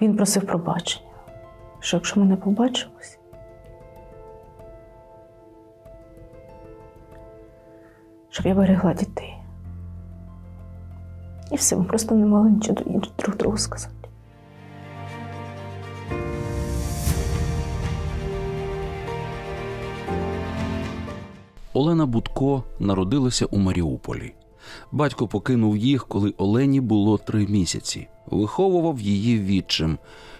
Він просив пробачення, що якщо ми не побачимось, щоб я берегла дітей. І все, ми просто не могли нічого друг другу сказати. Олена Будко народилася у Маріуполі. Батько покинув їх, коли Олені було три місяці. Виховував її відчим,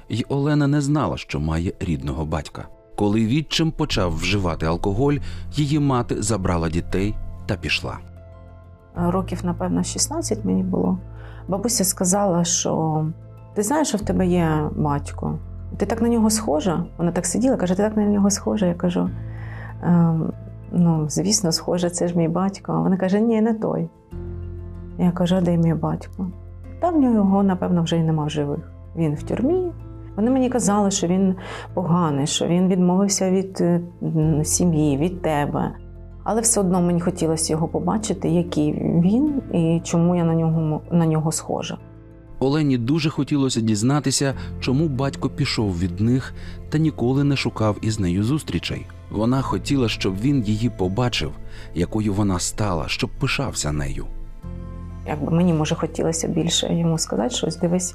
і Олена не знала, що має рідного батька. Коли відчим почав вживати алкоголь, її мати забрала дітей та пішла. років, напевно, 16 мені було. Бабуся сказала, що ти знаєш, що в тебе є батько. Ти так на нього схожа. Вона так сиділа, каже, ти так на нього схожа. Я кажу, «Ем, ну, звісно, схожа, це ж мій батько. Вона каже, ні, не той. Я кажу, де мій батько? Та в нього, його, напевно, вже й нема в живих. Він в тюрмі. Вони мені казали, що він поганий, що він відмовився від е, сім'ї, від тебе. Але все одно мені хотілося його побачити, який він і чому я на нього, на нього схожа. Олені дуже хотілося дізнатися, чому батько пішов від них та ніколи не шукав із нею зустрічей. Вона хотіла, щоб він її побачив, якою вона стала, щоб пишався нею. Якби мені може хотілося більше йому сказати щось, дивись,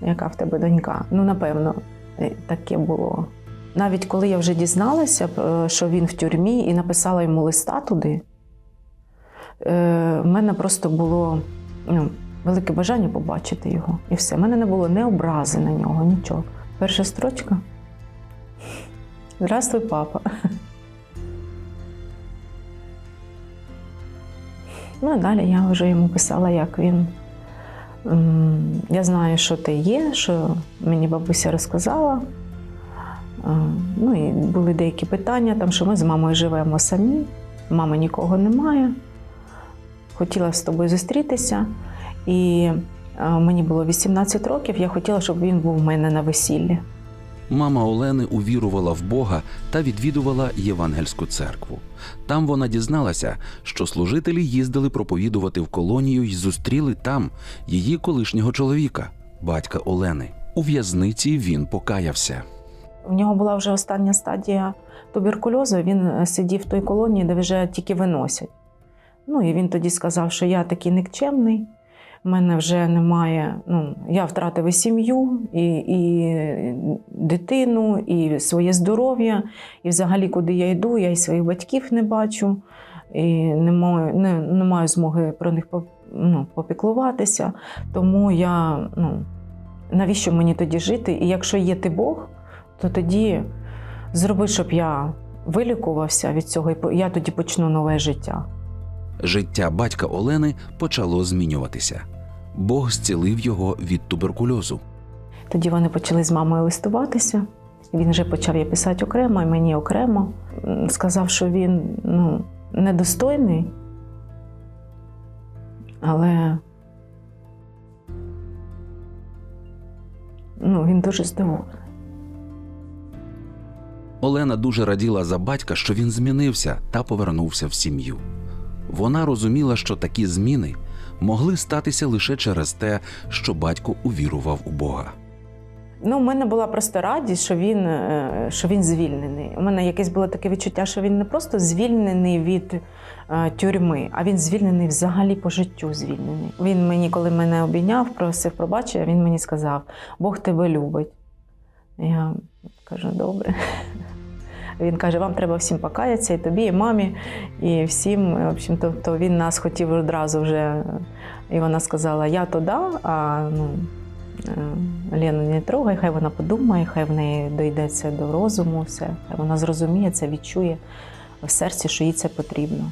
яка в тебе донька. Ну, напевно, е, таке було. Навіть коли я вже дізналася, е, що він в тюрмі, і написала йому листа туди, е, в мене просто було ну, велике бажання побачити його. І все. У мене не було ні образи на нього, нічого. Перша строчка. Здравствуй, папа. Ну і далі я вже йому писала, як він. Я знаю, що ти є, що мені бабуся розказала. Е, Ну і були деякі питання, там, що ми з мамою живемо самі, мами нікого немає. Хотіла з тобою зустрітися. І е, мені було 18 років, я хотіла, щоб він був у мене на весіллі. Мама Олени увірувала в Бога та відвідувала Євангельську церкву. Там вона дізналася, що служителі їздили проповідувати в колонію і зустріли там її колишнього чоловіка, батька Олени. У в'язниці він покаявся. У нього була вже остання стадія туберкульозу. Він е, сидів в той колонії, де вже тільки виносять. Ну і він тоді сказав, що я такий никчемний, в мене вже немає. Ну, я втратив і сім'ю, і, і дитину, і своє здоров'я. І взагалі, куди я йду, я і своїх батьків не бачу, і не маю, не, не маю змоги про них ну, попіклуватися. Тому я, ну, навіщо мені тоді жити? І якщо є ти Бог, то тоді зроби, щоб я вилікувався від цього, і я тоді почну нове життя. Життя батька Олени почало змінюватися. Бог зцілив його від туберкульозу. Тоді вони почали з мамою листуватися. Він вже почав їй писати окремо, і мені окремо. Сказав, що він ну, недостойний, але ну, він дуже здивований. Олена дуже раділа за батька, що він змінився та повернувся в сім'ю. Вона розуміла, що такі зміни могли статися лише через те, що батько увірував у Бога. Ну, у мене була просто радість, що він, е, що він звільнений. У мене якесь було таке відчуття, що він не просто звільнений від е, тюрми, а він звільнений взагалі по життю звільнений. Він мені, коли мене обійняв, просив пробачення, він мені сказав: Бог тебе любить. Я кажу, добре. Він каже, вам треба всім покаятися, і тобі, і мамі, і всім. В общем, тобто він нас хотів одразу вже. І вона сказала: Я то а ну, Е, Лену не трогай, хай вона подумає, хай в неї дійдеться до розуму, все. Хай вона зрозуміє це, відчує в серці, що їй це потрібно.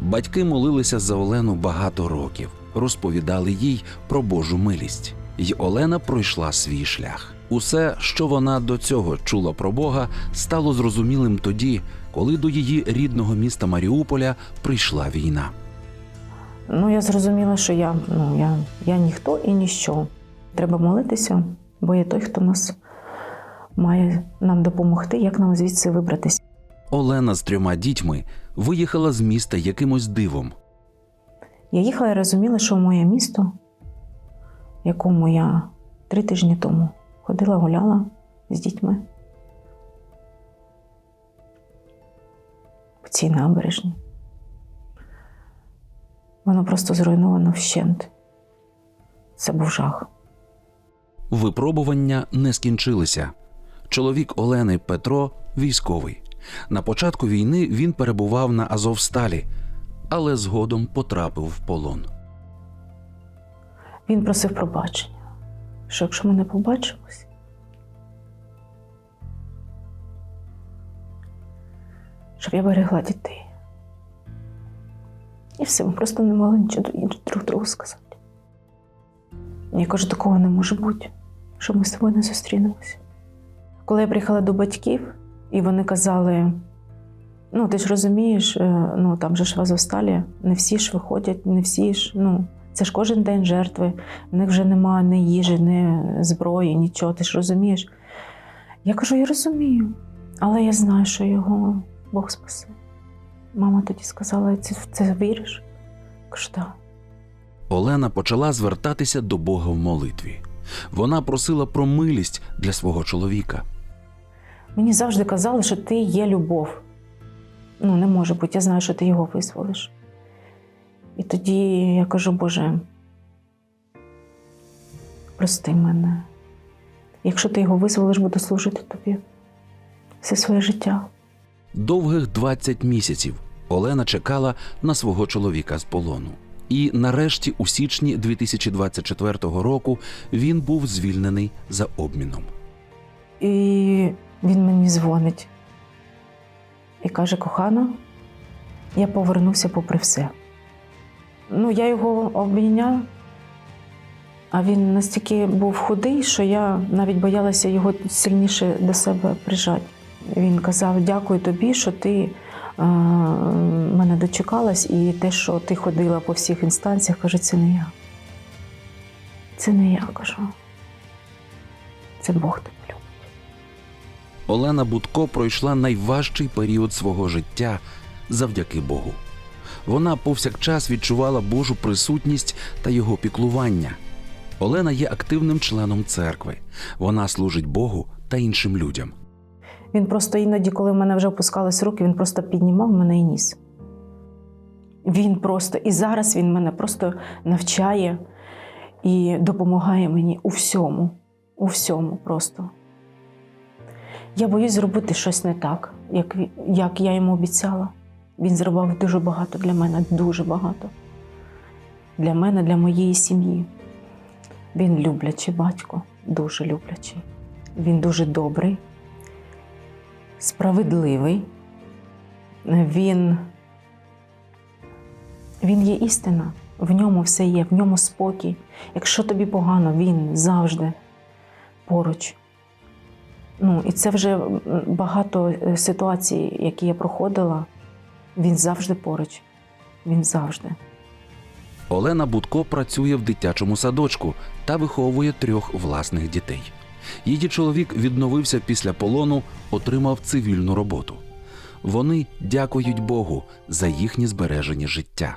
Батьки молилися за Олену багато років, розповідали їй про Божу милість. І Олена пройшла свій шлях. Усе, що вона до цього чула про Бога, стало зрозумілим тоді, коли до її рідного міста Маріуполя прийшла війна. Ну, я зрозуміла, що я, ну, я, я ніхто і ніщо. Треба молитися, бо є той, хто нас має нам допомогти, як нам звідси вибратися. Олена з трьома дітьми виїхала з міста якимось дивом. Я їхала і розуміла, що моє місто, в якому я три тижні тому. Ходила, гуляла з дітьми. По цій набережній. Воно просто зруйновано вщент. Це був жах. Випробування не скінчилися. Чоловік Олени Петро військовий. На початку війни він перебував на Азовсталі, але згодом потрапив в полон. Він просив пробачення, що якщо ми не побачимось, щоб я берегла дітей. І все, ми просто не могли нічого друг другу сказати. Я кажу, такого не може бути, що ми з тобою не зустрінемося. Коли я приїхала до батьків, і вони казали: ну, ти ж розумієш, е, ну там же ж в Азовсталі, не всі ж виходять, не всі ж, ну, це ж кожен день жертви, в них вже немає ні їжі, ні зброї, нічого, ти ж розумієш. Я кажу, я розумію, але я знаю, що його Бог спасе. Мама тоді сказала, в це віриш? Кажу, так. Олена почала звертатися до Бога в молитві. Вона просила про милість для свого чоловіка. Мені завжди казали, що ти є любов. Ну, не може бути, я знаю, що ти його визволиш. І тоді я кажу, Боже, прости мене. Якщо ти його визволиш, буду служити тобі все своє життя. Довгих 20 місяців Олена чекала на свого чоловіка з полону. І нарешті, у січні 2024 року, він був звільнений за обміном. І він мені дзвонить і каже: кохана, я повернувся попри все. Ну, я його обійняв, а він настільки був худий, що я навіть боялася його сильніше до себе прижати. Він казав: Дякую тобі, що ти е, мене дочекалась, і те, що ти ходила по всіх інстанціях, каже, це не я. Це не я кажу. Це Бог тебе любить. Олена Будко пройшла найважчий період свого життя завдяки Богу. Вона повсякчас відчувала Божу присутність та його піклування. Олена є активним членом церкви. Вона служить Богу та іншим людям. Він просто іноді, коли в мене вже опускались руки, він просто піднімав мене і ніс. Він просто, і зараз він мене просто навчає і допомагає мені у всьому. У всьому просто. Я боюсь зробити щось не так, як, як я йому обіцяла. Він зробив дуже багато для мене, дуже багато. Для мене, для моєї сім'ї. Він люблячий батько, дуже люблячий. Він дуже добрий справедливий. Він, він є істина, в ньому все є, в ньому спокій. Якщо тобі погано, він завжди поруч. Ну, і це вже багато е, ситуацій, які я проходила. Він завжди поруч. Він завжди. Олена Будко працює в дитячому садочку та виховує трьох власних дітей. Її чоловік відновився після полону, отримав цивільну роботу. Вони дякують Богу за їхнє збережені життя.